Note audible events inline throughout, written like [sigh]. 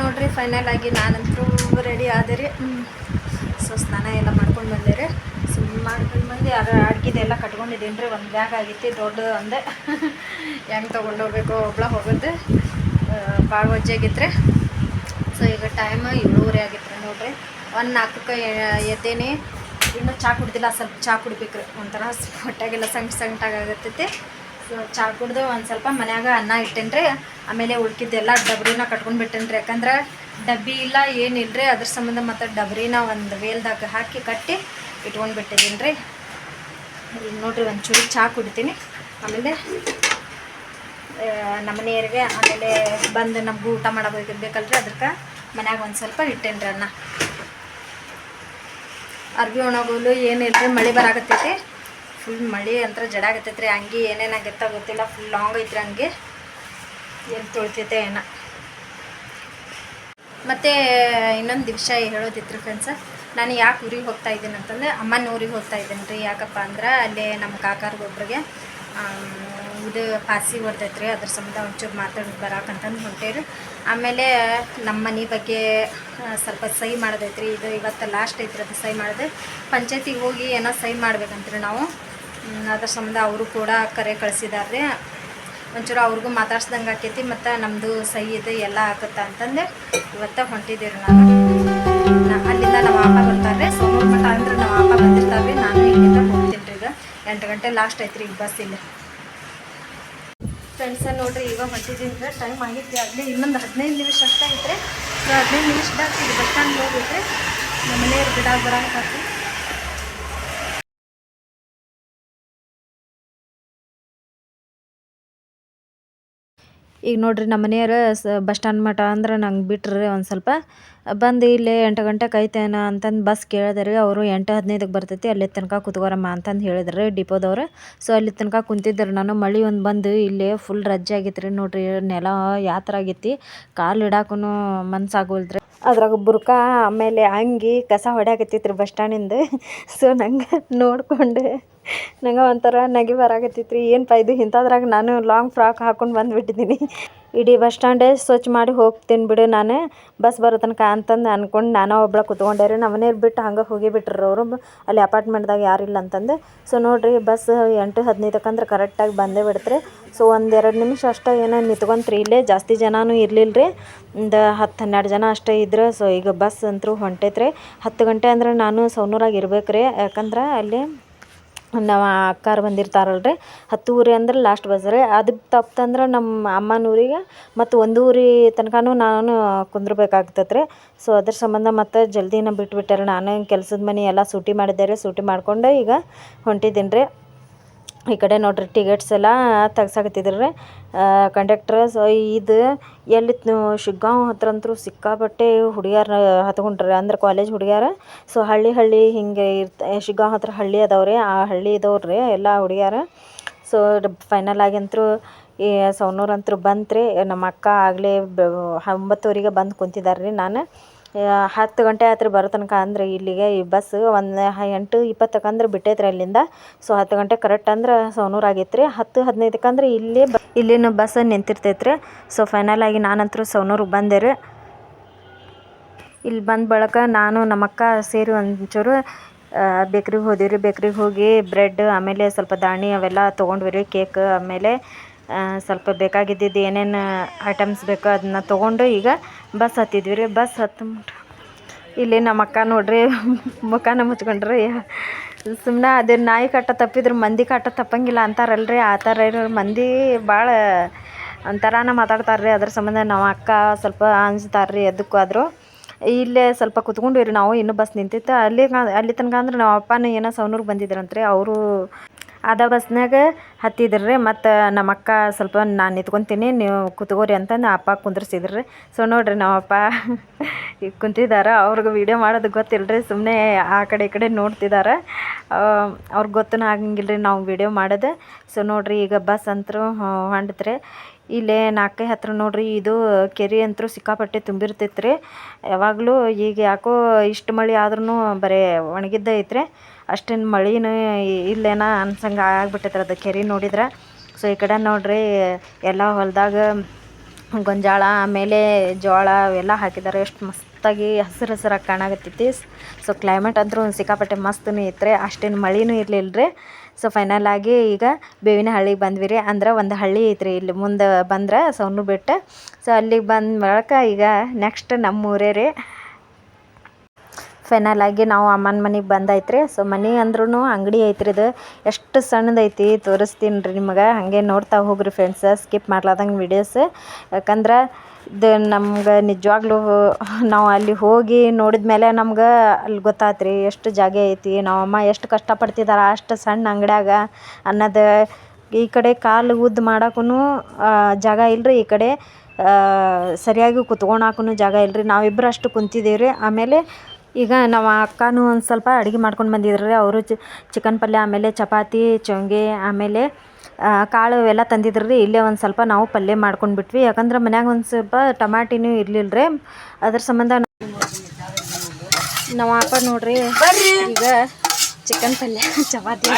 ನೋಡ್ರಿ ಫೈನಲ್ ಆಗಿ ನಾನಂತೂ ರೆಡಿ ಆದೆ ರೀ. ಸೊ ಸ್ನಾನ ಎಲ್ಲ ಮಾಡ್ಕೊಂಡು ಬಂದೆ ರೀ. ಸುಮ್ಮನೆ ಮಾಡ್ಕೊಂಡು ಬಂದು ಅದು ಅಡ್ಗಿದೆಲ್ಲ ಕಟ್ಕೊಂಡಿದ್ದೀನಿ ರೀ. ಒಂದು ಬ್ಯಾಗ್ ಆಗಿತ್ತು, ದೊಡ್ಡ ಅಂದೆ. [laughs] ಹೆಂಗೆ ತೊಗೊಂಡೋಗ್ಬೇಕು ಒಬ್ಳ ಹೋಗುತ್ತೆ ಭಾಳ ವಜ್ಜೆ ಆಗಿತ್ತು ರೀ. ಸೊ ಈಗ ಟೈಮ್ ಏಳೂವರೆ ಆಗಿತ್ತು ನೋಡ್ರಿ. ಒಂದು ನಾಲ್ಕಕ್ಕೆ ಎದ್ದೇನೆ. ಇನ್ನೂ ಚಹಾ ಕುಡ್ದಿಲ್ಲ, ಸ್ವಲ್ಪ ಚಹಾ ಕುಡಿಬೇಕ್ರಿ ಒಂಥರ ಹೊಟ್ಟೆಗೆಲ್ಲ ಸಂಟ್ ಸಂಟಾಗತ್ತೈತಿ ಸೊ ಚಹಾ ಕುಡ್ದು ಒಂದು ಸ್ವಲ್ಪ ಮನ್ಯಾಗ ಅನ್ನ ಇಟ್ಟೇನಿ ರೀ ಆಮೇಲೆ ಉಳ್ಕಿದ್ದೆಲ್ಲ ಡಬ್ರಿನ ಕಟ್ಕೊಂಡು ಬಿಟ್ಟೇನ್ರಿ. ಯಾಕಂದ್ರೆ ಡಬ್ಬಿ ಇಲ್ಲ ಏನಿಲ್ಲ ರೀ ಅದ್ರ ಸಂಬಂಧ ಮತ್ತು ಡಬ್ರಿನ ಒಂದು ವೇಲ್ದಾಗ ಹಾಕಿ ಕಟ್ಟಿ ಇಟ್ಕೊಂಡು ಬಿಟ್ಟಿದ್ದೀನಿ ರೀ ನೋಡ್ರಿ ಒಂದು ಚೂರು ಚಹಾ ಕುಡಿತೀನಿ. ಆಮೇಲೆ ನಮ್ಮ ಮನೆಯವ್ರಿಗೆ ಆಮೇಲೆ ಬಂದು ನಮ್ಗೆ ಊಟ ಬೇಕಲ್ರಿ ಅದಕ್ಕೆ ಮನ್ಯಾಗ ಒಂದು ಸ್ವಲ್ಪ ಇಟ್ಟೇನ್ರಿ ಅನ್ನ. ಅರ್ಬಿ ಒಣಗೋಲು ಏನಿಲ್ಲ ರೀ ಮಳೆ ಬರಾಗತ್ತೈತಿ ಫುಲ್ ಮಳೆ ಅಂತ ಜಡ ಆಗತ್ತೈತಿ ರೀ ಹಂಗೆ ಏನೇನಾಗತ್ತ ಗೊತ್ತಿಲ್ಲ ಫುಲ್ ಲಾಂಗ್ ಐತ್ರಿ ಹಂಗೆ. ಏನು ತೊಳ್ತೈತೆ ಏನೋ. ಮತ್ತು ಇನ್ನೊಂದು ದಿವಸ ಹೇಳೋದಿತ್ತು ಫ್ರೆಂಡ್ಸ ನಾನು ಯಾಕೆ ಊರಿಗೆ ಹೋಗ್ತಾ ಇದ್ದೀನಿ ಅಂತಂದ್ರೆ ಅಮ್ಮನ ಊರಿಗೆ ಹೋಗ್ತಾ ಇದ್ದೀನಿ ರೀ. ಯಾಕಪ್ಪ ಅಂದ್ರೆ ಅಲ್ಲೇ ನಮ್ಮ ಕಾಕಾರ್ಗೆ ಒಬ್ರಿಗೆ ಇದು ಪಾಸಿ ಹೊಡ್ದೈತೆ ರೀ ಅದ್ರ ಸಂಬಂಧ ಒಂಚೂರು ಮಾತಾಡಿ ಬರಾಕಂತಂದು ಹೊಂಟೇರಿ ಆಮೇಲೆ ನಮ್ಮ ಮನೆ ಬಗ್ಗೆ ಸ್ವಲ್ಪ ಸಹಿ ಮಾಡೋದೈತ್ರಿ. ಇದು ಇವತ್ತು ಲಾಸ್ಟ್ ಐತ್ರಿ ಅದು ಸಹಿ ಮಾಡಿದೆ. ಪಂಚಾಯತಿಗೆ ಹೋಗಿ ಏನೋ ಸಹಿ ಮಾಡ್ಬೇಕಂತ್ರಿ ನಾವು. ಅದ್ರ ಸಂಬಂಧ ಅವರು ಕೂಡ ಕರೆ ಕಳಿಸಿದಾರೆ ರೀ ಒಂಚೂರು ಅವ್ರಿಗೂ ಮಾತಾಡ್ಸ್ದಂಗೆ ಆಕೈತಿ, ಮತ್ತು ನಮ್ಮದು ಸಹಿ ಇದು, ಎಲ್ಲ ಆಗುತ್ತ ಅಂತಂದು ಇವತ್ತು ಹೊಂಟಿದ್ದೀರಿ ನಾನು ಅಲ್ಲಿಂದ ನಮ್ಮ ಅಪ್ಪ ಬರ್ತಾರೆ ಸೋಮವಾರ ಮಠ ಅಂದ್ರೆ ನಮ್ಮ ಅಪ್ಪ ಬಂದಿರ್ತಾರೆ ನಾನು ಇಲ್ಲಿಂದ ಹೋಗ್ತೀನಿ ರೀ ಈಗ. ಎಂಟು ಗಂಟೆ ಲಾಸ್ಟ್ ಐತ್ರಿ ಈಗ ಬಸ್ ಇಲ್ಲಿ. ಫ್ರೆಂಡ್ಸ ನೋಡ್ರಿ, ಈಗ ಹೊಂಟಿದ್ದೀನಿ ರೀ ಟೈಮ್ ಆಗಿತ್ತು ಆಗಲಿ ಇನ್ನೊಂದು ಹದಿನೈದು ನಿಮಿಷ ಅಷ್ಟೇ ಐತ್ರಿ. ಸೊ ಹದಿನೈದು ನಿಮಿಷದಾಗ ಈಗ ಬಸ್ ಸ್ಟ್ಯಾಂಡ್ ಹೋಗಿದ್ರೆ ನಮ್ಮ ಮನೆಯವ್ರು ಗಿಡ ಬರಾಕತ್ತಿ ಈಗ ನೋಡ್ರಿ ನಮ್ಮ ಮನೆಯವ್ರು ಸ ಬಸ್ ಸ್ಟ್ಯಾಂಡ್ ಮಠ ಅಂದ್ರೆ ನಂಗೆ ಬಿಟ್ರಿ ಒಂದು ಸ್ವಲ್ಪ, ಬಂದು ಇಲ್ಲೇ ಎಂಟು ಗಂಟೆಗೆ ಐತೇನ ಅಂತಂದು ಬಸ್ ಕೇಳಿದೆ ರೀ, ಅವರು ಎಂಟು ಹದಿನೈದಕ್ಕೆ ಬರ್ತೈತಿ, ಅಲ್ಲಿ ತನಕ ಕುತ್ಕೋರಮ್ಮ ಅಂತಂದು ಹೇಳಿದ್ರು ಡಿಪೋದವ್ರು. ಸೊ ಅಲ್ಲಿ ತನಕ ಕುಂತಿದ್ದರು ನಾನು, ಮಳೆ ಒಂದು ಬಂದು ಇಲ್ಲೇ ಫುಲ್ ರಜ್ಜೆ ಆಗೈತೆ ರೀ ನೋಡ್ರಿ, ನೆಲ ಯಾವ ಥರ ಆಗೈತಿ, ಕಾಲು ಇಡಾಕೂ ಮನ್ಸಾಗೋಲ್ದ್ರಿ ಅದ್ರಾಗ ಬುರ್ಕ ಆಮೇಲೆ ಅಂಗಿ ಕಸ ಹೊಡ್ಯಾಕತ್ತಿತ್ರಿ ರೀ ಬಸ್ ಸ್ಟ್ಯಾಂಡಿಂದ ಸೊ ನಂಗೆ ನೋಡ್ಕೊಂಡು ನಂಗೆ ಒಂಥರ ನಗೆ ಬರಾಕತ್ತೈತಿ ರೀ ಏನಪ್ಪ ಇದು ಇಂಥದ್ರಾಗ ನಾನು ಲಾಂಗ್ ಫ್ರಾಕ್ ಹಾಕೊಂಡು ಬಂದುಬಿಟ್ಟಿದ್ದೀನಿ ಇಡೀ ಬಸ್ ಸ್ಟ್ಯಾಂಡೇ ಸ್ವಚ್ಛ ಮಾಡಿ ಹೋಗ್ತೀನಿ ಬಿಡು ನಾನು. ಬಸ್ ಬರೋ ತನಕ ಅಂತಂದು ಅಂದ್ಕೊಂಡು ನಾನು ಒಬ್ಳ ಕುತ್ಕೊಂಡೆ ರೀ. ನಮ್ಮನೆ ಬಿಟ್ಟು ಹಂಗೆ ಹೋಗಿಬಿಟ್ರು ಅವರು. ಅಲ್ಲಿ ಅಪಾರ್ಟ್ಮೆಂಟ್ದಾಗ ಯಾರಿಲ್ಲ ಅಂತಂದು. ಸೊ ನೋಡಿರಿ ಬಸ್ ಎಂಟು ಹದಿನೈದಕ್ಕಂದ್ರೆ ಕರೆಕ್ಟಾಗಿ ಬಂದೇ ಬಿಡ್ತ್ರಿ. ಸೊ ಒಂದೆರಡು ನಿಮಿಷ ಅಷ್ಟೇ ಏನೋ ನಿಂತ್ಕೊಂತ್ರಿ ಇಲ್ಲೇ. ಜಾಸ್ತಿ ಜನನೂ ಇರಲಿಲ್ಲ ರೀ. ಒಂದು ಹತ್ತು ಹನ್ನೆರಡು ಜನ ಅಷ್ಟೇ ಇದ್ರೆ. ಸೊ ಈಗ ಬಸ್ ಅಂತೂ ಹೊಂಟೈತ್ರಿ. ಹತ್ತು ಗಂಟೆ ಅಂದ್ರೆ ನಾನು ಸೌನೂರಾಗ ಇರ್ಬೇಕು ರೀ ಯಾಕಂದ್ರೆ ಅಲ್ಲಿ ನಮ್ಮ ಅಕ್ಕಾರು ಬಂದಿರ್ತಾರಲ್ರಿ. ಹತ್ತೂವರೆ ಅಂದ್ರೆ ಲಾಸ್ಟ್ ಬಸ್ ರೀ. ಅದು ತಪ್ಪಂದ್ರೆ ನಮ್ಮ ಅಮ್ಮನ ಊರಿಗೆ ಮತ್ತು ಒಂದೂವರೆ ತನಕನೂ ನಾನು ಕುಂದ್ರಬೇಕಾಗ್ತೈತೆ ರೀ. ಸೊ ಅದ್ರ ಸಂಬಂಧ ಮತ್ತು ಜಲ್ದಿನ ಬಿಟ್ಬಿಟ್ಟಾರೆ. ನಾನು ಕೆಲಸದ ಮನೆ ಎಲ್ಲ ಸೂಟಿ ಮಾಡಿದ್ದೆ ರೀ. ಸೂಟಿ ಮಾಡ್ಕೊಂಡು ಈಗ ಹೊಂಟಿದ್ದೀನಿ ರೀ ಈ ಕಡೆ ನೋಡ್ರಿ ಟಿಕೆಟ್ಸ್ ಎಲ್ಲ ತೆಗ್ಸಾಕತ್ತಿದ್ರು ರೀ ಕಂಡಕ್ಟ್ರ್ ಸೊ ಇದು ಎಲ್ಲಿ ಶಿಗ್ಗಾಂವ್ ಹತ್ರ ಅಂತೂ ಸಿಕ್ಕಾಪಟ್ಟೆ ಹುಡುಗ್ಯಾರ ಹತ್ಕೊಂಡ್ರಿ, ಅಂದ್ರೆ ಕಾಲೇಜ್ ಹುಡುಗ್ಯಾರ. ಸೊ ಹಳ್ಳಿ ಹಳ್ಳಿ ಹಿಂಗೆ ಇರ್ತ ಶಿಗ್ಗಾಂವ್ ಹತ್ರ ಹಳ್ಳಿ ಅದಾವೆ ರೀ ಆ ಹಳ್ಳಿ ಇದಾವ್ರಿ ರೀ ಎಲ್ಲ ಹುಡುಗ್ಯಾರ. ಸೊ ಫೈನಲ್ ಆಗಿ ಅಂತೂ ಈ ಅಂತೂ ರೀ ನಮ್ಮ ಅಕ್ಕ ಆಗಲೇ ಒಂಬತ್ತುವರೆಗೆ ಬಂದು ಕುಂತಿದ್ದಾರೆ ರೀ ನಾನು. ಹತ್ತು ಗಂಟೆ ಆತ್ರಿ ಬರೋ ತನಕ ಅಂದ್ರೆ ಇಲ್ಲಿಗೆ ಈ ಬಸ್ ಒಂದು ಎಂಟು ಇಪ್ಪತ್ತಕ್ಕೆ ಅಂದ್ರೆ ಬಿಟ್ಟೈತ್ರಿ ಅಲ್ಲಿಂದ. ಸೊ ಹತ್ತು ಗಂಟೆ ಕರೆಕ್ಟ್ ಅಂದ್ರೆ ಸೌನೂರು ಆಗೈತ್ರಿ. ಹತ್ತು, ಹದಿನೈದಕ್ಕೆ ಅಂದ್ರೆ ಇಲ್ಲಿ ಬ ಇಲ್ಲಿನ ಬಸ್ ನಿಂತಿರ್ತೈತ್ರಿ. ಸೊ ಫೈನಲ್ ಆಗಿ ನಾನಂತರೂ ಸೌನೂರಿಗೆ ಬಂದೆ ರೀ ಇಲ್ಲಿ ಬಂದ ಬಳಿಕ ನಾನು ನಮ್ಮ ಅಕ್ಕ ಸೇರಿ ಒಂಚೂರು ಬೇಕ್ರಿಗೆ ಹೋದಿವಿ ರೀ ಬೇಕ್ರಿಗೆ ಹೋಗಿ ಬ್ರೆಡ್ ಆಮೇಲೆ ಸ್ವಲ್ಪ ದಾಣಿ ಅವೆಲ್ಲ ತೊಗೊಂಡ್ವಿ ರೀ ಕೇಕ್ ಆಮೇಲೆ. ಸ್ವಲ್ಪ ಬೇಕಾಗಿದ್ದಿದ್ದು ಏನೇನು ಐಟಮ್ಸ್ ಬೇಕೋ ಅದನ್ನ ತೊಗೊಂಡು ಈಗ ಬಸ್ ಹತ್ತಿದ್ವಿ ರೀ. ಬಸ್ ಹತ್ತು ಇಲ್ಲಿ ನಮ್ಮ ಅಕ್ಕ ನೋಡ್ರಿ, ಮುಖಾನ ಮುಚ್ಕೊಂಡ್ರಿ. ಸುಮ್ಮನೆ ಅದೇ ನಾಯಿ ಕಟ್ಟ ತಪ್ಪಿದ್ರೆ ಮಂದಿ ಕಟ್ಟ ತಪ್ಪಂಗಿಲ್ಲ ಅಂತಾರಲ್ರಿ. ಆ ಥರ ಮಂದಿ ಭಾಳ ಒಂಥರನ ಮಾತಾಡ್ತಾರೆ ರೀ ಅದ್ರ ಸಂಬಂಧ ನಮ್ಮ ಅಕ್ಕ ಸ್ವಲ್ಪ ಅನಿಸ್ತಾರೆ ರೀ ಆದರೂ ಇಲ್ಲೇ ಸ್ವಲ್ಪ ಕುತ್ಕೊಂಡ್ವಿ ರೀ ನಾವು, ಇನ್ನೂ ಬಸ್ ನಿಂತಿತ್ತು. ಅಲ್ಲಿ ಅಲ್ಲಿ ತನಕ ಅಂದ್ರೆ ನಮ್ಮ ಅಪ್ಪನ ಏನೋ ಸೌನೂರಿಗೆ ಬಂದಿದ್ರಂತ್ರಿ. ಅವರು ಅದ ಬಸ್ನಾಗ ಹತ್ತಿದ್ರು ರೀ ಮತ್ತು ನಮ್ಮ ಅಕ್ಕ ಸ್ವಲ್ಪ ನಾನು ನಿಂತ್ಕೊತೀನಿ, ನೀವು ಕೂತ್ಕೋರಿ ಅಂತಂದು ಅಪ್ಪ ಕುಂದ್ರಿಸಿದ್ರು. ರೀ ಸೊ ನೋಡ್ರಿ ನಮ್ಮಪ್ಪ [laughs] ಈಗ ಕುಂತಿದ್ದಾರೆ ಅವ್ರಿಗೆ ವೀಡಿಯೋ ಮಾಡೋದು ಗೊತ್ತಿಲ್ಲ ರೀ ಸುಮ್ಮನೆ ಆ ಕಡೆ ಈ ಕಡೆ ನೋಡ್ತಿದ್ದಾರೆ ಅವ್ರಿಗೆ ಗೊತ್ತೂ ಆಗಂಗಿಲ್ಲ ರೀ ನಾವು ವೀಡಿಯೋ ಮಾಡೋದು. ಸೊ ನೋಡ್ರಿ ಈಗ ಬಸ್ ಅಂತರೂ ಹೊಂಡತ್ರಿ ಇಲ್ಲೇ ನಾಲ್ಕೈ ಹತ್ರ ನೋಡ್ರಿ, ಇದು ಕೆರೆ ಅಂತೂ ಸಿಕ್ಕಾಪಟ್ಟೆ ತುಂಬಿರ್ತೈತೆ ರೀ ಯಾವಾಗಲೂ ಈಗ ಯಾಕೋ ಇಷ್ಟು ಮಳೆ ಆದ್ರೂ ಬರೀ ಒಣಗಿದ್ದೇ ಐತ್ರಿ. ಅಷ್ಟೇನು ಮಳೆನೂ ಇಲ್ಲೇನ ಅನ್ಸಂಗೆ ಆಗ್ಬಿಟ್ಟೈತ್ರಿ ಅದು ಕೆರೆ ನೋಡಿದ್ರೆ. ಸೊ, ಈ ಕಡೆ ನೋಡ್ರಿ ಎಲ್ಲ ಹೊಲದಾಗ ಗೊಂಜಾಳ, ಆಮೇಲೆ ಜೋಳ ಅವೆಲ್ಲ ಹಾಕಿದ್ದಾರೆ ಎಷ್ಟು ಮಸ್ತಾಗಿ ಹಸಿರು ಹಸಿರಾಗಿ ಕಾಣಕತ್ತೈತಿ. ಸೊ ಕ್ಲೈಮೇಟ್ ಅಂತೂ ಸಿಕ್ಕಾಪಟ್ಟೆ ಮಸ್ತ್ನು ಐತ್ರಿ. ಅಷ್ಟೇನು ಮಳೆನೂ ಇರಲಿಲ್ಲ ರೀ ಸೊ ಫೈನಲ್ ಆಗಿ ಈಗ ಬೇವಿನ ಹಳ್ಳಿಗೆ ಬಂದ್ವಿ ರೀ. ಅಂದ್ರೆ ಒಂದು ಹಳ್ಳಿ ಐತ್ರಿ. ಇಲ್ಲಿ ಮುಂದೆ ಬಂದ್ರೆ ಸೌನು ಬೆಟ್ಟ ಸೊ ಅಲ್ಲಿಗೆ ಬಂದ ಬಳಕ ಈಗ ನೆಕ್ಸ್ಟ್ ನಮ್ಮೂರೇ ರೀ. ಫೈನಲ್ ಆಗಿ ನಾವು ಅಮ್ಮನ ಮನೆಗೆ ಬಂದೈತ್ರಿ. ಸೊ ಮನೆ ಅಂದ್ರೂ ಅಂಗಡಿ ಐತ್ರಿ ಇದು. ಎಷ್ಟು ಸಣ್ಣದೈತಿ ತೋರಿಸ್ತೀನಿ ರೀ ನಿಮಗೆ. ಹಾಗೆ ನೋಡ್ತಾ ಹೋಗ್ರಿ ಫ್ರೆಂಡ್ಸ್ ಸ್ಕಿಪ್ ಮಾಡ್ಲಾದಂಗೆ ವಿಡಿಯೋಸ್ ಯಾಕಂದ್ರೆ ಇದು ನಮ್ಗೆ ನಿಜವಾಗ್ಲೂ ನಾವು ಅಲ್ಲಿ ಹೋಗಿ ನೋಡಿದ ಮೇಲೆ ನಮ್ಗೆ ಅಲ್ಲಿ ಗೊತ್ತಾತ್ರಿ ಎಷ್ಟು ಜಾಗ ಐತಿ. ನಾವಮ್ಮ ಎಷ್ಟು ಕಷ್ಟಪಡ್ತಿದ್ದಾರೆ ಅಷ್ಟು ಸಣ್ಣ ಅಂಗಡ್ಯಾಗ ಅನ್ನೋದು ಈ ಕಡೆ ಕಾಲು ಉದ್ದ ಮಾಡೋಕ್ಕೂ ಜಾಗ ಇಲ್ಲರಿ ಈ ಕಡೆ ಸರಿಯಾಗಿ ಕುತ್ಕೊಳಕ್ಕೂ ಜಾಗ ಇಲ್ಲರಿ ನಾವಿಬ್ಬರು ಅಷ್ಟು ಕುಂತಿದ್ದೀವಿ ರೀ ಆಮೇಲೆ ಈಗ ನಮ್ಮ ಅಕ್ಕನೂ ಒಂದು ಸ್ವಲ್ಪ ಅಡುಗೆ ಮಾಡ್ಕೊಂಡು ಬಂದಿದ್ರು ರೀ. ಅವರು ಚಿಕನ್ ಪಲ್ಯ, ಆಮೇಲೆ ಚಪಾತಿ, ಚೊಂಗೆ, ಆಮೇಲೆ ಕಾಳು ಇವೆಲ್ಲ ತಂದಿದ್ರು ರೀ. ಇಲ್ಲೇ ಒಂದು ಸ್ವಲ್ಪ ನಾವು ಪಲ್ಯ ಮಾಡ್ಕೊಂಡು ಬಿಟ್ವಿ. ಯಾಕಂದ್ರೆ ಮನ್ಯಾಗ ಒಂದು ಸ್ವಲ್ಪ ಟಮಾಟಿನೂ ಇರಲಿಲ್ಲ ರೀ. ಅದ್ರ ಸಂಬಂಧ ನಾವು ಅಪ್ಪ ನೋಡ್ರಿ, ಈಗ ಚಿಕನ್ ಪಲ್ಯ, [laughs] ಚಪಾತಿ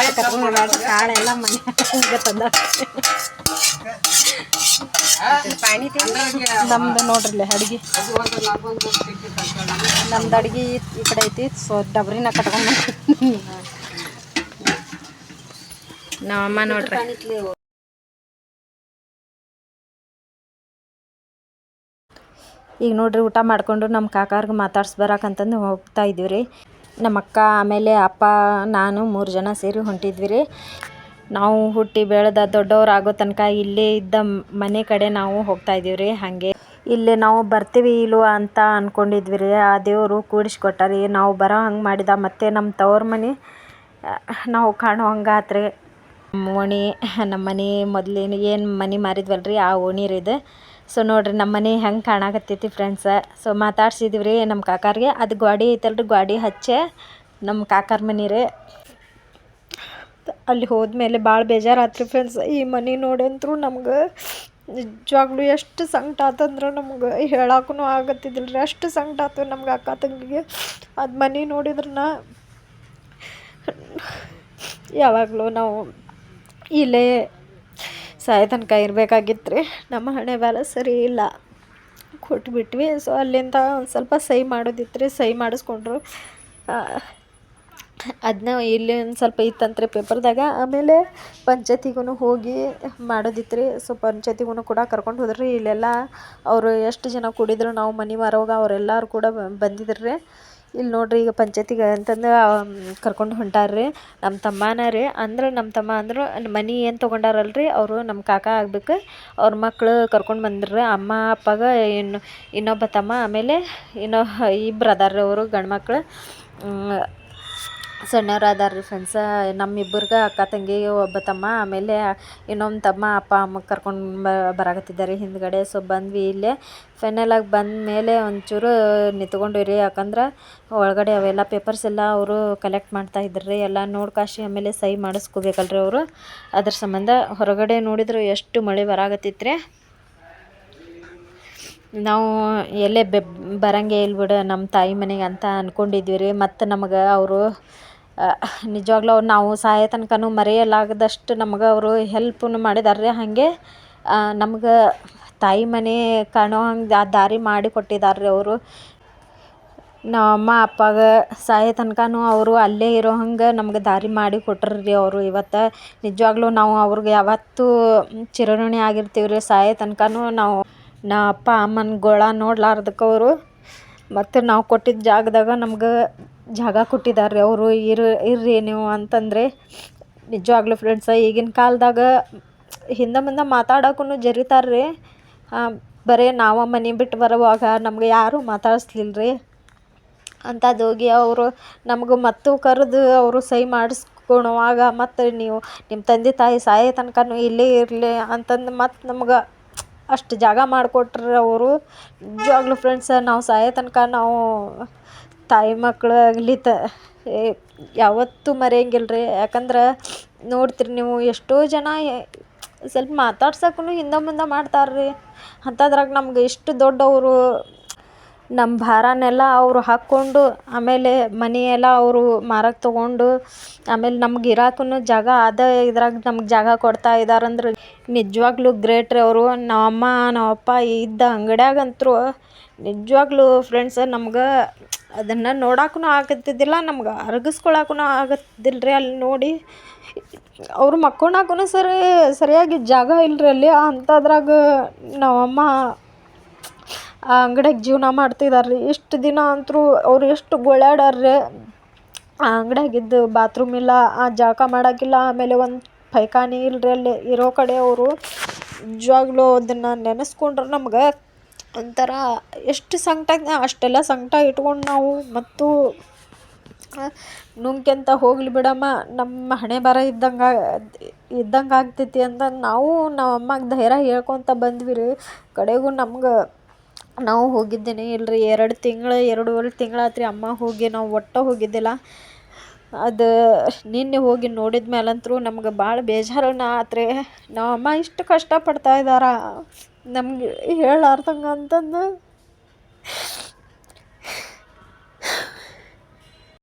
ಕಾಳೆಲ್ಲ ಮನೆ ತಂದ ನಮ್ದು ನೋಡ್ರಿ ಅಡ್ಗೆ. ನಮ್ದು ಅಡ್ಗೆ ಈ ಕಡೆ ಐತಿ. ಸೊ ಡಬ್ರಿನ ಕಟ್ಕೊಂಡು ನಮ್ಮಮ್ಮ ನೋಡ್ರಿ. ಈಗ ನೋಡ್ರಿ, ಊಟ ಮಾಡಿಕೊಂಡು ನಮ್ಮ ಕಾಕಾರ್ಗೆ ಮಾತಾಡ್ಸಿ ಬರಕಂತಂದು ಹೋಗ್ತಾ ಇದ್ವಿ ರೀ ನಮ್ಮ ಅಕ್ಕ ಆಮೇಲೆ ಅಪ್ಪ, ನಾನು ಮೂರು ಜನ ಸೇರಿ ಹೊಂಟಿದ್ವಿ ರೀ ನಾವು ಹುಟ್ಟಿ ಬೆಳೆದ ದೊಡ್ಡವ್ರು ಆಗೋ ತನಕ ಇಲ್ಲೇ ಇದ್ದ ಮನೆ ಕಡೆ ನಾವು ಹೋಗ್ತಾ ಇದೀವಿ ರೀ, ಹಾಗೆ. ಇಲ್ಲೇ ನಾವು ಬರ್ತೀವಿ ಇಲ್ವ ಅಂತ ಅಂದ್ಕೊಂಡಿದ್ವಿ ರೀ, ಆ ದೇವರು ಕೂಡಿಸ್ಕೊಟ್ಟಾರಿ. ನಾವು ಬರೋ ಹಂಗೆ ಮಾಡಿದ, ಮತ್ತು ನಮ್ಮ ತವ್ರ ಮನೆ, ನಾವು ಕಾಣೋ ಹಂಗೆ ಆತ್ರಿ. ಓಣಿ, ನಮ್ಮ ಮನೆ ಮೊದಲಿನ ಏನು ಮನೆ ಮಾರಿದ್ವಲ್ಲ ಆ ಓಣಿ ರೀ ಇದು. ಸೊ ನೋಡಿರಿ, ನಮ್ಮ ಮನೆ ಹೆಂಗೆ ಕಾಣಾಕತ್ತೈತಿ ಫ್ರೆಂಡ್ಸ ಸೊ ಮಾತಾಡ್ಸಿದ್ವಿ ರೀ ನಮ್ಮ ಕಾಕಾರಿಗೆ. ಅದು ಗಾಡಿ ಐತಲ್ರಿ ಗಾಡಿ ಹಚ್ಚೆ. ನಮ್ಮ ಕಾಕಾರ ಮನೆ ರೀ. ಅಲ್ಲಿ ಹೋದ್ಮೇಲೆ ಭಾಳ ಬೇಜಾರಾತ್ರಿ ಫ್ರೆಂಡ್ಸ್ ಈ ಮನೆ ನೋಡಂತ್ರು ನಮ್ಗೆ ನಿಜವಾಗ್ಲೂ ಎಷ್ಟು ಸಂಕಟ ಆತಂದ್ರೆ ನಮ್ಗೆ. ಹೇಳಕ್ಕೂ ಆಗತ್ತಿದ್ದಿಲ್ಲ ರೀ ಅಷ್ಟು ಸಂಕಟ ಆತು ನಮ್ಗೆ ಅಕ್ಕ ತಂಗಿಗೆ. ಅದು ಮನೆ ನೋಡಿದ್ರನ್ನ ಯಾವಾಗಲೂ ನಾವು ಇಲ್ಲೇ ಸಾಯ ತನಕ ಇರಬೇಕಾಗಿತ್ತು ರೀ ನಮ್ಮ ಹಣೆ ಬಾಲ ಸರಿ ಇಲ್ಲ. ಕೊಟ್ಬಿಟ್ವಿ. ಸೊ ಅಲ್ಲಿಂದ ಒಂದು ಸ್ವಲ್ಪ ಸಹಿ ಮಾಡೋದಿತ್ತು ರೀ ಸಹಿ ಮಾಡಿಸ್ಕೊಂಡ್ರು. ಅದನ್ನ ಇಲ್ಲಿ ಒಂದು ಸ್ವಲ್ಪ ಇತ್ತಂತ್ರಿ ಪೇಪರ್ದಾಗ. ಆಮೇಲೆ ಪಂಚಾಯತಿಗೂ ಹೋಗಿ ಮಾಡೋದಿತ್ತು ಸೊ ಪಂಚಾಯತಿಗೂ ಕೂಡ ಕರ್ಕೊಂಡು ಹೋದ್ರಿ. ಇಲ್ಲೆಲ್ಲ ಅವರು ಎಷ್ಟು ಜನ ಕೂಡಿದ್ರು, ನಾವು ಮನೆ ಮಾರೋವಾಗ ಅವರೆಲ್ಲರೂ ಕೂಡ ಬಂದಿದ್ರು. ರೀ ಇಲ್ಲಿ ನೋಡ್ರಿ ಈಗ ಪಂಚಾಯ್ತಿಗೆ ಅಂತಂದು ಕರ್ಕೊಂಡು ಹೊಂಟಾರ್ರಿ. ನಮ್ಮ ತಮ್ಮನ ರೀ. ಅಂದ್ರೆ ನಮ್ಮ ತಮ್ಮ ಅಂದರು, ಮನೆ ಏನು ತೊಗೊಂಡಾರಲ್ರಿ? ಅವರು ನಮ್ಮ ಕಾಕ ಆಗ್ಬೇಕು. ಅವ್ರ ಮಕ್ಕಳು ಕರ್ಕೊಂಡು ಬಂದ್ರಿ. ಅಮ್ಮ, ಅಪ್ಪಗ ಇನ್ನು, ಇನ್ನೊಬ್ಬ ತಮ್ಮ, ಆಮೇಲೆ ಇನ್ನೊ ಇಬ್ಬರು ಅದಾರ ರೀ ಅವರು ಗಂಡು ಮಕ್ಳು ಸಣ್ಣವ್ರು ಅದಾರ ರೀ ಫ್ರೆಂಡ್ಸ ನಮ್ಮಿಬ್ಬರಿಗೆ ಅಕ್ಕ ತಂಗಿ ಒಬ್ಬ ತಮ್ಮ, ಆಮೇಲೆ ಇನ್ನೊಂದು ತಮ್ಮ ಅಪ್ಪ, ಅಮ್ಮ ಕರ್ಕೊಂಡು ಬರಾಕತ್ತಿದ್ದಾರೆ ಹಿಂದ್ಗಡೆ. ಸೊ ಬಂದ್ವಿ ಇಲ್ಲೇ. ಫೈನಲಾಗಿ ಬಂದ ಮೇಲೆ ಒಂಚೂರು ನಿಂತ್ಕೊಂಡ್ವಿ ರೀ ಯಾಕಂದ್ರೆ ಒಳಗಡೆ ಅವೆಲ್ಲ ಪೇಪರ್ಸ್ ಎಲ್ಲ ಅವರು ಕಲೆಕ್ಟ್ ಮಾಡ್ತಾ ಇದ್ರು ರೀ ಎಲ್ಲ ನೋಡಿ ಕಾಶಿ ಆಮೇಲೆ ಸಹಿ ಮಾಡಿಸ್ಕೋಬೇಕಲ್ರಿ ಅವರು. ಅದ್ರ ಸಂಬಂಧ ಹೊರಗಡೆ ನೋಡಿದ್ರು ಎಷ್ಟು ಮಳೆ ಬರಾಕತ್ತಿತ್ತು ನಾವು ಎಲ್ಲೇ ಬೆ ಬರಂಗೆ ಇಲ್ಲ ಬಿಡು ನಮ್ಮ ತಾಯಿ ಮನೆಗೆ ಅಂತ ಅಂದ್ಕೊಂಡಿದ್ವಿ ರೀ ಮತ್ತು ನಮಗೆ ಅವರು ನಿಜವಾಗ್ಲೂ ಅವ್ರು ನಾವು ಸಾಯೋ ತನಕನೂ ಮರೆಯಲಾಗದಷ್ಟು ನಮ್ಗೆ ಅವರು ಹೆಲ್ಪನ್ನು ಮಾಡಿದಾರೆ ಹಾಗೆ ನಮ್ಗೆ ತಾಯಿ ಮನೆ ಕಾಣೋ ಹಂಗೆ ಆ ದಾರಿ ಮಾಡಿ ಕೊಟ್ಟಿದ್ದಾರೆ ರೀ ಅವರು. ನಮ್ಮ ಅಮ್ಮ ಅಪ್ಪಗೆ ಸಾಯೋ ತನಕನೂ ಅವರು ಅಲ್ಲೇ ಇರೋ ಹಂಗೆ ನಮ್ಗೆ ದಾರಿ ಮಾಡಿ ಕೊಟ್ರು ರೀ ಅವರು ಇವತ್ತು. ನಿಜವಾಗ್ಲೂ ನಾವು ಅವ್ರಿಗೆ ಯಾವತ್ತೂ ಚಿರಋಣಿ ಆಗಿರ್ತೀವಿ ರೀ ಸಾಯೋ ತನಕನೂ ನಾವು ನಮ್ಮ ಅಪ್ಪ ಅಮ್ಮನ ಗೋಳ ನೋಡ್ಲಾರ್ದಕ್ಕೆ ಅವರು ಮತ್ತು ನಾವು ಕೊಟ್ಟಿದ್ದ ಜಾಗದಾಗ ನಮ್ಗೆ ಜಾಗ ಕೊಟ್ಟಿದ್ದಾರೆ. ಅವರು ಇರು, ಇರ್ರಿ ನೀವು ಅಂತಂದರೆ ನಿಜವಾಗ್ಲೂ ಫ್ರೆಂಡ್ಸ ಈಗಿನ ಕಾಲದಾಗ ಹಿಂದೆ ಮುಂದೆ ಮಾತಾಡೋಕ್ಕೂ ಜರಿತಾರೆ ರೀ ಬರೀ ನಾವು ಮನೆ ಬಿಟ್ಟು ಬರುವಾಗ ನಮ್ಗೆ ಯಾರೂ ಮಾತಾಡಿಸ್ಲಿಲ್ಲ ರೀ ಅಂಥದ್ದು ಹೋಗಿ ಅವರು ನಮ್ಗೆ ಮತ್ತು ಕರೆದು ಅವರು ಸಹಿ ಮಾಡಿಸ್ಕೊಳುವಾಗ ಮತ್ತು ನೀವು ನಿಮ್ಮ ತಂದೆ ತಾಯಿ ಸಾಯೋ ತನಕನೂ ಇಲ್ಲೇ ಇರಲಿ ಅಂತಂದು ಮತ್ತು ನಮ್ಗೆ ಅಷ್ಟು ಜಾಗ ಮಾಡಿಕೊಟ್ರು ಅವರು. ನಿಜವಾಗ್ಲೂ ಫ್ರೆಂಡ್ಸ ನಾವು ಸಾಯೋ ತನಕ ನಾವು ತಾಯಿ ಮಕ್ಕಳು ಆಗಲಿ ತ ಯಾವತ್ತೂ ಮರೆಯಂಗಿಲ್ಲ ರೀ ಯಾಕಂದ್ರೆ ನೋಡ್ತೀರಿ ನೀವು ಎಷ್ಟೋ ಜನ ಸ್ವಲ್ಪ ಮಾತಾಡ್ಸಕ್ಕೂ ಹಿಂದೆ ಮುಂದೆ ಮಾಡ್ತಾರೆ ರೀ ಅಂಥದ್ರಾಗ ನಮ್ಗೆ ಇಷ್ಟು ದೊಡ್ಡವರು ನಮ್ಮ ಭಾರನೆಲ್ಲ ಅವರು ಹಾಕ್ಕೊಂಡು, ಆಮೇಲೆ ಮನೆಯೆಲ್ಲ ಅವರು ಮಾರಕ್ಕೆ ತೊಗೊಂಡು, ಆಮೇಲೆ ನಮ್ಗೆ ಇರಾಕೂ ಜಾಗ ಅದ ಇದ್ರಾಗ ನಮ್ಗೆ ಜಾಗ ಕೊಡ್ತಾ ಇದಾರಂದ್ರೆ, ನಿಜವಾಗ್ಲೂ ಗ್ರೇಟ್ ರೀ ಅವರು. ನಮ್ಮಮ್ಮ ನಮ್ಮಪ್ಪ ಇದ್ದ ಅಂಗಡ್ಯಾಗಂತೂ ನಿಜವಾಗ್ಲೂ ಫ್ರೆಂಡ್ಸ್ ನಮ್ಗೆ ಅದನ್ನು ನೋಡಕ್ಕೂ ಆಗತ್ತಿದ್ದಿಲ್ಲ, ನಮ್ಗೆ ಅರಗಿಸ್ಕೊಳಕ್ಕೂ ಆಗತ್ತಿಲ್ಲ ರೀ ಅಲ್ಲಿ ನೋಡಿ. ಅವರು ಮಕ್ಕೊಳಕ್ಕೂ ಸರಿ, ಸರಿಯಾಗಿ ಜಾಗ ಇಲ್ಲ ರೀ ಅಲ್ಲಿ. ಅಂಥದ್ರಾಗ ನಮ್ಮಮ್ಮ ಆ ಅಂಗಡಿಯಾಗ ಜೀವನ ಮಾಡ್ತಿದ್ದಾರೆ ರೀ ಇಷ್ಟು ದಿನ ಅಂತೂ ಅವ್ರು ಎಷ್ಟು ಗೋಳ್ಯಾಡ್ಯಾರ ರೀ ಆ ಅಂಗಡ್ಯಾಗಿದ್ದು ಬಾತ್ರೂಮ್ ಇಲ್ಲ, ಆ ಜಳಕ ಮಾಡೋಕ್ಕಿಲ್ಲ ಆಮೇಲೆ ಒಂದು ಪೈಖಾನಿ ಇಲ್ಲ ರೀ ಅಲ್ಲಿ ಇರೋ ಕಡೆ ಅವರು. ನಿಜವಾಗ್ಲೂ ಅದನ್ನು ನೆನೆಸ್ಕೊಂಡ್ರೆ ನಮ್ಗೆ ಒಂಥರ ಎಷ್ಟು ಸಂಕಟ, ಅಷ್ಟೆಲ್ಲ ಸಂಕಟ ಇಟ್ಕೊಂಡು ನಾವು ಮತ್ತು ನುಂಗ್ಕ್ಯಂತ ಹೋಗಲಿ ಬಿಡಮ್ಮ, ನಮ್ಮ ಹಣೆ ಬರ ಇದ್ದಂಗೆ ಇದ್ದಂಗೆ ಆಗ್ತೈತಿ ಅಂತ ನಾವು ನಮ್ಮ ಅಮ್ಮಗೆ ಧೈರ್ಯ ಹೇಳ್ಕೊತ ಬಂದ್ವಿ ರೀ. ಕಡೆಗೂ ನಮ್ಗೆ, ನಾವು ಹೋಗಿದ್ದೇನೆ ಇಲ್ರಿ, ಎರಡು ತಿಂಗಳು ಎರಡೂವರೆ ತಿಂಗಳಾತ್ರಿ ಅಮ್ಮ ಹೋಗಿ ನಾವು ಒಟ್ಟು ಹೋಗಿದ್ದಿಲ್ಲ. ಅದು ನಿನ್ನೆ ಹೋಗಿ ನೋಡಿದ ಮೇಲಂತರೂ ನಮ್ಗೆ ಭಾಳ ಬೇಜಾರನ ಆತ್ರಿ ನಮ್ಮ ಅಮ್ಮ ಇಷ್ಟು ಕಷ್ಟಪಡ್ತಾ ಇದಾರೆ ನಮ್ಗೆ ಹೇಳಾರ್ದಂಗೆ ಅಂತಂದು